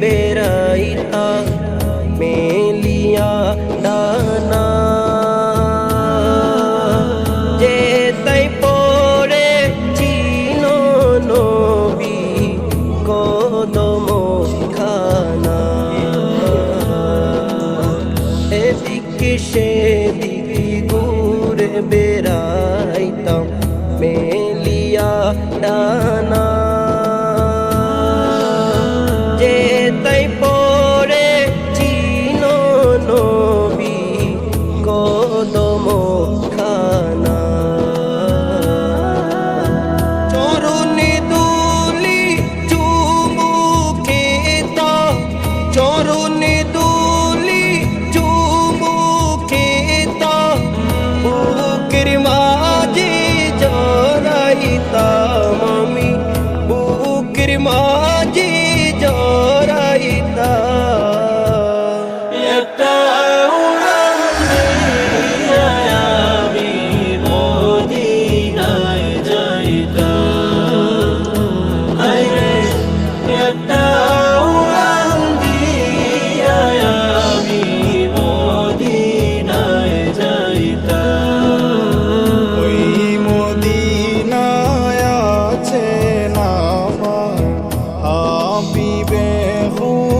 বেড়াইতা মেলিয়া ডানা যে তাই পড়ে চিন নবী কদম খানা এদিকে সেদিকে ঘুরে বেড়াইতাম মেলিয়া ডানা berro